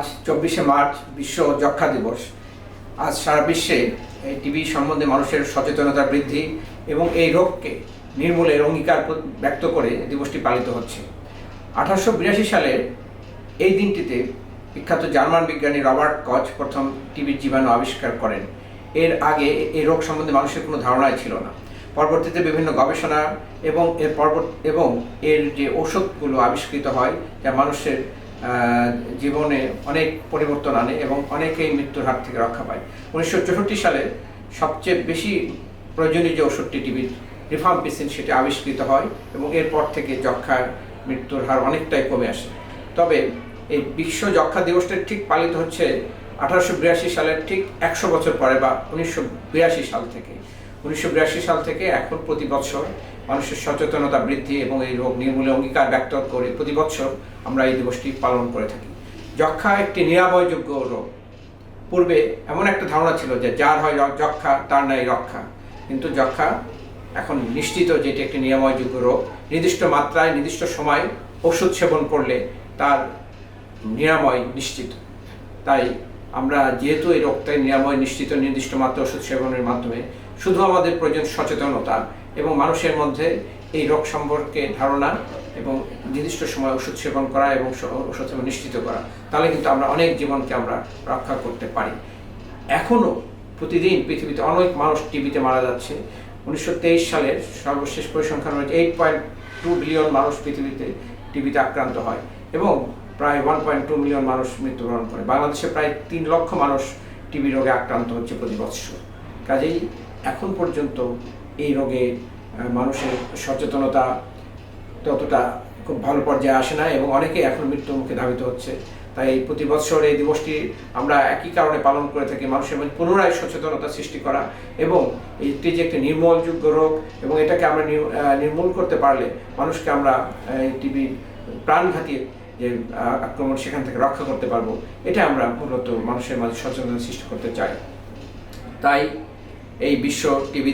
আজ চব্বিশে মার্চ বিশ্ব যক্ষা দিবস। আজ সারা বিশ্বে এই টিবি সম্বন্ধে মানুষের সচেতনতা বৃদ্ধি এবং এই রোগকে নির্মূলের অঙ্গীকার ব্যক্ত করে দিবসটি পালিত হচ্ছে। আঠারোশো বিরাশি সালের এই দিনটিতে বিখ্যাত জার্মান বিজ্ঞানী রবার্ট কচ প্রথম টিবির জীবাণু আবিষ্কার করেন। এর আগে এই রোগ সম্বন্ধে মানুষের কোনো ধারণাই ছিল না। পরবর্তীতে বিভিন্ন গবেষণা এবং এর পরবর্ত এবং এর যে ওষুধগুলো আবিষ্কৃত হয়, যা মানুষের জীবনে অনেক পরিবর্তন আনে এবং অনেকেই মৃত্যুর হাত থেকে রক্ষা পায়। উনিশশো চৌষট্টি সালে সবচেয়ে বেশি প্রয়োজনীয় যে ওষুধটি টিবির রিফাম্পিসিন, সেটি আবিষ্কৃত হয় এবং এরপর থেকে যক্ষার মৃত্যুর হার অনেকটাই কমে আসে। তবে এই বিশ্ব যক্ষা দিবসটা ঠিক পালিত হচ্ছে আঠারোশো বিরাশি সালের ঠিক একশো বছর পরে বা উনিশশো বিরাশি সাল থেকে। উনিশশো বিরাশি সাল থেকে এখন প্রতি বছর মানুষের সচেতনতা বৃদ্ধি এবং এই রোগ নির্মূলে অঙ্গীকার ব্যক্ত করে প্রতি বছর আমরা এই দিবসটি পালন করে থাকি। যক্ষা একটি নিরাময়যোগ্য রোগ। পূর্বে এমন একটা ধারণা ছিল যে যার হয় যক্ষা তার নাই রক্ষা। কিন্তু যক্ষা এখন নিশ্চিত যে এটি একটি নিরাময়যোগ্য রোগ। নির্দিষ্ট মাত্রায়, নির্দিষ্ট সময় ওষুধ সেবন করলে তার নিরাময় নিশ্চিত। তাই আমরা যেহেতু এই রোগটাই নিরাময় নিশ্চিত নির্দিষ্ট মাত্রা ওষুধ সেবনের মাধ্যমে, শুধু আমাদের প্রয়োজন সচেতনতা এবং মানুষের মধ্যে এই রোগ সম্পর্কে ধারণা এবং নির্দিষ্ট সময় ওষুধ সেবন করা এবং ওষুধ সেবন নিশ্চিত করা, তাহলে কিন্তু আমরা অনেক জীবনকে আমরা রক্ষা করতে পারি। এখনও প্রতিদিন পৃথিবীতে অনেক মানুষ টিভিতে মারা যাচ্ছে। উনিশশো তেইশ সালের সর্বশেষ পরিসংখ্যান অনুযায়ী এইট পয়েন্ট টু বিলিয়ন মানুষ পৃথিবীতে টিভিতে আক্রান্ত হয় এবং প্রায় ওয়ান পয়েন্ট টু মিলিয়ন মানুষ মৃত্যুবরণ করে। বাংলাদেশে প্রায় তিন লক্ষ মানুষ টিবি রোগে আক্রান্ত হচ্ছে প্রতি বৎসর। কাজেই এখন পর্যন্ত এই রোগে মানুষের সচেতনতা ততটা খুব ভালো পর্যায়ে আসে না এবং অনেকে এখন মৃত্যুর মুখে ধাবিত হচ্ছে। তাই প্রতি বছর এই দিবসটি আমরা একই কারণে পালন করে থাকি, মানুষের মধ্যে পুনরায় সচেতনতা সৃষ্টি করা এবং এটি যে একটি নির্মূলযোগ্য রোগ এবং এটাকে আমরা নির- নির্মূল করতে পারলে মানুষকে আমরা এই টিবি প্রাণঘাতী যে আক্রমণ সেখান থেকে রক্ষা করতে পারব, এটা আমরা মূলত মানুষের মাঝে সচেতনতা সৃষ্টি করতে চাই। তাই এই বিশ্ব টিভি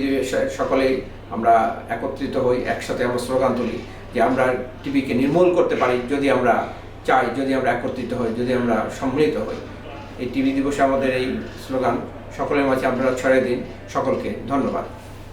সকলেই আমরা একত্রিত হই, একসাথে আমরা স্লোগান তুলি যে, আমরা টিভিকে নির্মূল করতে পারি যদি আমরা চাই, যদি আমরা একত্রিত হই, যদি আমরা সম্মিলিত হই। এই টিভি দিবসে আমাদের এই স্লোগান সকলের মাঝে আপনারা ছড়িয়ে দিন সকলকে ধন্যবাদ।